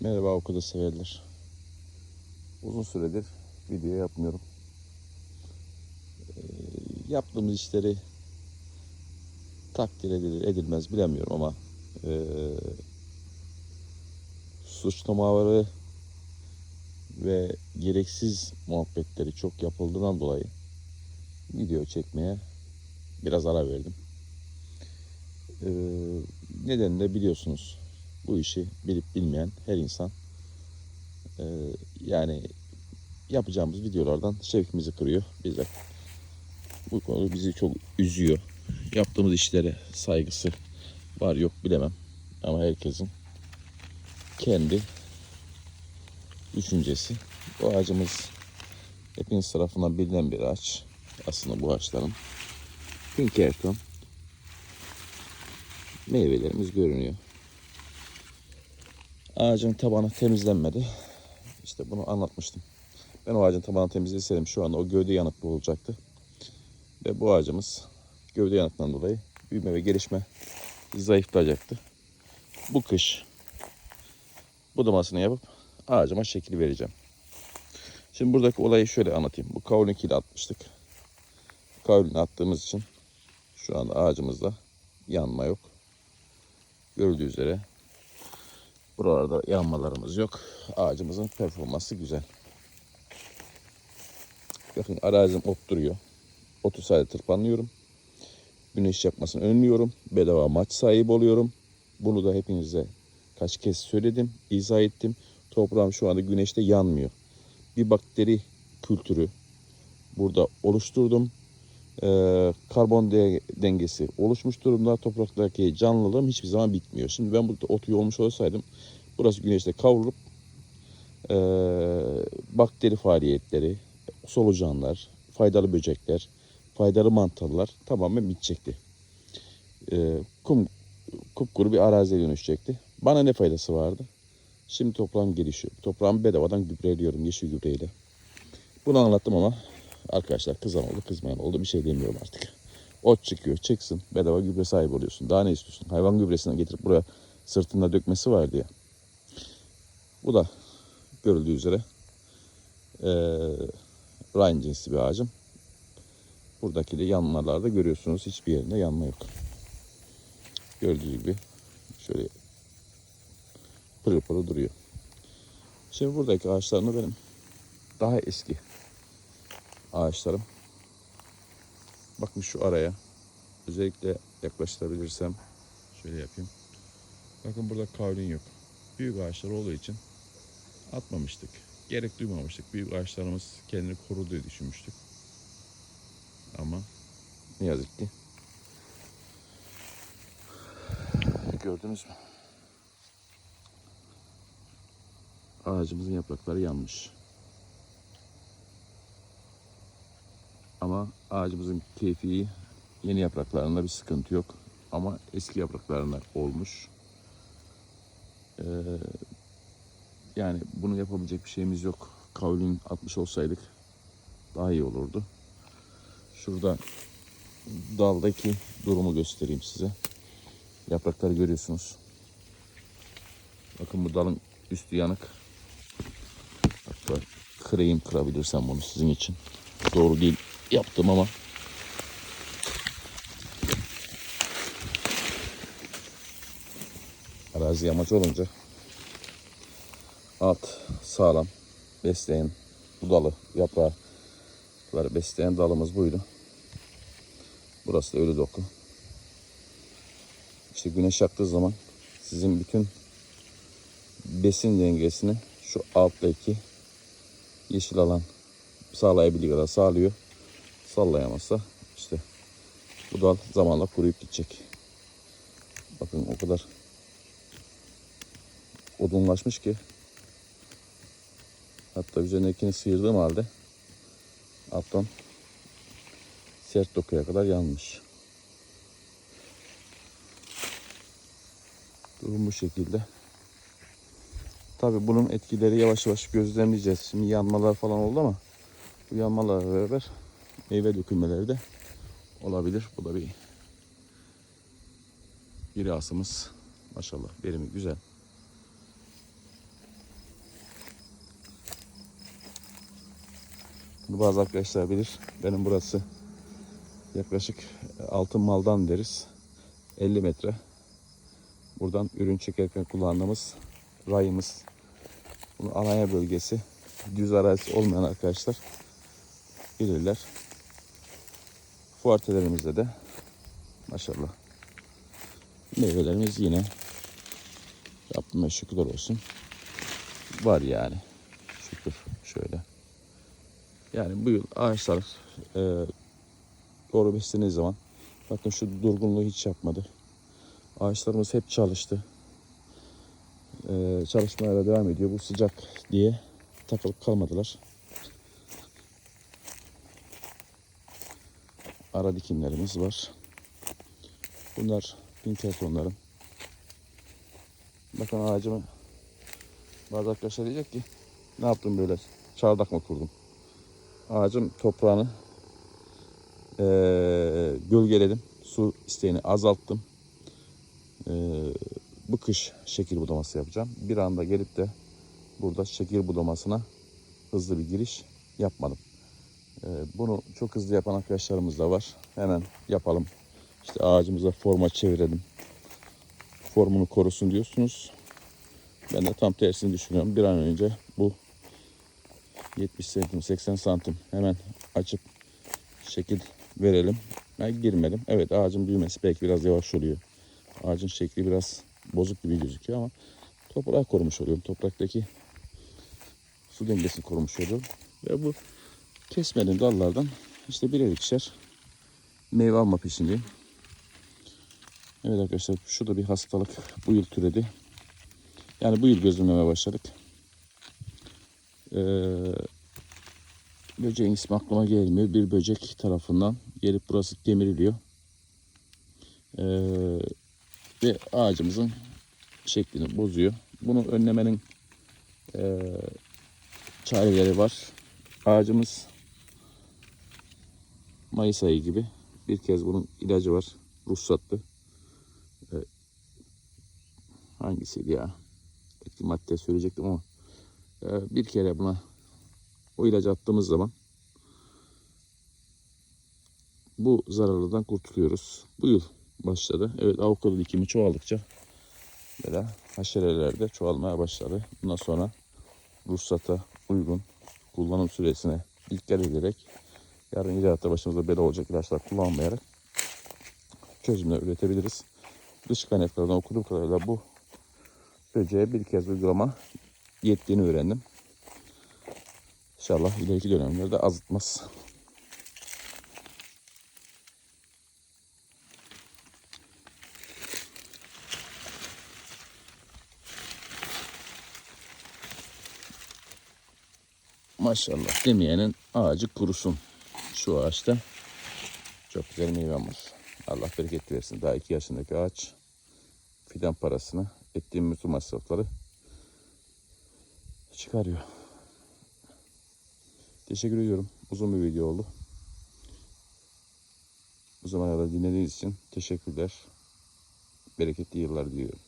Merhaba okulda severler. Uzun süredir video yapmıyorum. Ee, yaptığımız işleri takdir edilir edilmez bilemiyorum ama ee, suçlamaları ve gereksiz muhabbetleri çok yapıldığından dolayı video çekmeye biraz ara verdim. Ee, nedeni de biliyorsunuz bu işi bilip bilmeyen her insan e, yani yapacağımız videolardan şevkimizi kırıyor. Biz de bu konu bizi çok üzüyor. Yaptığımız işlere saygısı var yok bilemem. Ama herkesin kendi düşüncesi. Bu ağacımız hepiniz tarafından bilinen bir ağaç. Aslında bu ağaçların Pinkerton meyvelerimiz görünüyor. Ağacın tabanı temizlenmedi. İşte bunu anlatmıştım. Ben o ağacın tabanını temizleseydim şu anda o gövde yanıklı olacaktı. Ve bu ağacımız gövde yanıktan dolayı büyüme ve gelişme zayıflayacaktı. Bu kış budamasını yapıp ağacıma şekil vereceğim. Şimdi buradaki olayı şöyle anlatayım. Bu kavlin ile atmıştık. Kavlini attığımız için şu anda ağacımızda yanma yok. Görüldüğü üzere Buralarda yanmalarımız yok. Ağacımızın performansı güzel. Bakın arazim ot duruyor. Otu sadece tırpanlıyorum. Güneş yapmasını önlüyorum. Bedava maç sahibi oluyorum. Bunu da hepinize kaç kez söyledim, izah ettim. Toprağım şu anda güneşte yanmıyor. Bir bakteri kültürü burada oluşturdum. Ee, karbon de- dengesi oluşmuş durumda. Topraktaki canlılığım hiçbir zaman bitmiyor. Şimdi ben burada otu olmuş olsaydım burası güneşte kavrulup ee, bakteri faaliyetleri, solucanlar, faydalı böcekler, faydalı mantarlar tamamen bitecekti. Ee, kum kupkuru bir araziye dönüşecekti. Bana ne faydası vardı? Şimdi toprağım gelişiyor. Toprağımı bedavadan gübreliyorum yeşil gübreyle. Bunu anlattım ama arkadaşlar kızan oldu kızmayan oldu bir şey demiyorum artık. Ot çıkıyor çıksın bedava gübre sahibi oluyorsun. Daha ne istiyorsun? Hayvan gübresinden getirip buraya sırtında dökmesi var diye. Bu da görüldüğü üzere eee Rhine cinsi bir ağacım. Buradaki de yanmalarda görüyorsunuz hiçbir yerinde yanma yok. Gördüğünüz gibi şöyle pırıl pırıl duruyor. Şimdi buradaki ağaçlarını benim daha eski ağaçlarım. Bakın şu araya özellikle yaklaştırabilirsem şöyle yapayım. Bakın burada kavlin yok. Büyük ağaçlar olduğu için atmamıştık. Gerek duymamıştık. Büyük ağaçlarımız kendini koru diye düşünmüştük. Ama ne yazık ki gördünüz mü? Ağacımızın yaprakları yanmış. Ama ağacımızın keyfi yeni yapraklarında bir sıkıntı yok. Ama eski yapraklarında olmuş. Ee, yani bunu yapabilecek bir şeyimiz yok. Kavlin atmış olsaydık daha iyi olurdu. Şurada daldaki durumu göstereyim size. Yaprakları görüyorsunuz. Bakın bu dalın üstü yanık. Hatta kırayım kırabilirsem bunu sizin için. Doğru değil yaptım ama arazi yamaç olunca alt sağlam besleyen bu dalı yaprağı besleyen dalımız buydu. Burası da ölü doku. İşte güneş yaktığı zaman sizin bütün besin dengesini şu alttaki yeşil alan sağlayabildiği kadar sağlıyor. Sallayamazsa işte bu dal zamanla kuruyup gidecek. Bakın o kadar odunlaşmış ki hatta üzerindekini sıyırdığım halde alttan sert dokuya kadar yanmış. Durum bu şekilde. Tabi bunun etkileri yavaş yavaş gözlemleyeceğiz. Şimdi yanmalar falan oldu ama bu yanmalarla beraber meyve dökülmeleri de olabilir. Bu da bir bir asımız. Maşallah verimi güzel. Bunu bazı arkadaşlar bilir. Benim burası yaklaşık e, altın maldan deriz. 50 metre. Buradan ürün çekerken kullandığımız rayımız. Bunu Alanya bölgesi. Düz arazi olmayan arkadaşlar bilirler. Fuartelerimizde de maşallah meyvelerimiz yine Rabbime şükürler olsun. Var yani. Şükür şöyle. Yani bu yıl ağaçlar e, doğru beslendiği zaman bakın şu durgunluğu hiç yapmadı. Ağaçlarımız hep çalıştı. E, çalışmaya da devam ediyor. Bu sıcak diye takılıp kalmadılar. Ara dikimlerimiz var. Bunlar pinkertonlarım. Bakın ağacımı bazı arkadaşlar diyecek ki ne yaptın böyle çardak mı kurdun? Ağacın toprağını eee, gölgeledim. Su isteğini azalttım. Eee, bu kış şekil budaması yapacağım. Bir anda gelip de burada şekil budamasına hızlı bir giriş yapmadım. Eee, bunu çok hızlı yapan arkadaşlarımız da var. Hemen yapalım. İşte ağacımıza forma çevirelim. Formunu korusun diyorsunuz. Ben de tam tersini düşünüyorum. Bir an önce bu 70 santim 80 santim hemen açıp şekil verelim. Ben girmedim. Evet ağacın büyümesi belki biraz yavaş oluyor. Ağacın şekli biraz bozuk gibi gözüküyor ama toprağı korumuş oluyorum. Topraktaki su dengesini korumuş oluyorum. Ve bu kesmediğim dallardan işte birer ikişer meyve alma peşindeyim. Evet arkadaşlar şu da bir hastalık bu yıl türedi. Yani bu yıl gözlemlemeye başladık. Ee, böceğin ismi aklıma gelmiyor. Bir böcek tarafından gelip burası kemiriliyor. Ee, ve ağacımızın şeklini bozuyor. Bunu önlemenin e, çareleri var. Ağacımız Mayıs ayı gibi bir kez bunun ilacı var. Ruhsatlı. Ee, hangisiydi ya? Etki madde söyleyecektim ama e, bir kere buna o ilacı attığımız zaman bu zararlıdan kurtuluyoruz. Bu yıl başladı. Evet avokado dikimi çoğaldıkça böyle haşereler de çoğalmaya başladı. Bundan sonra ruhsata uygun kullanım süresine dikkat ederek yarın icraatta başımıza bela olacak ilaçlar kullanmayarak çözümler üretebiliriz. Dış kaynaklardan okuduğum kadarıyla bu böceğe bir kez uygulama yettiğini öğrendim. İnşallah ileriki dönemlerde azıtmaz. Maşallah demeyenin ağacı kurusun. Şu ağaçta çok güzel meyvem var. Allah bereket versin. Daha iki yaşındaki ağaç fidan parasını ettiğim bütün masrafları çıkarıyor. Teşekkür ediyorum. Uzun bir video oldu. Bu zamana kadar dinlediğiniz için teşekkürler. Bereketli yıllar diliyorum.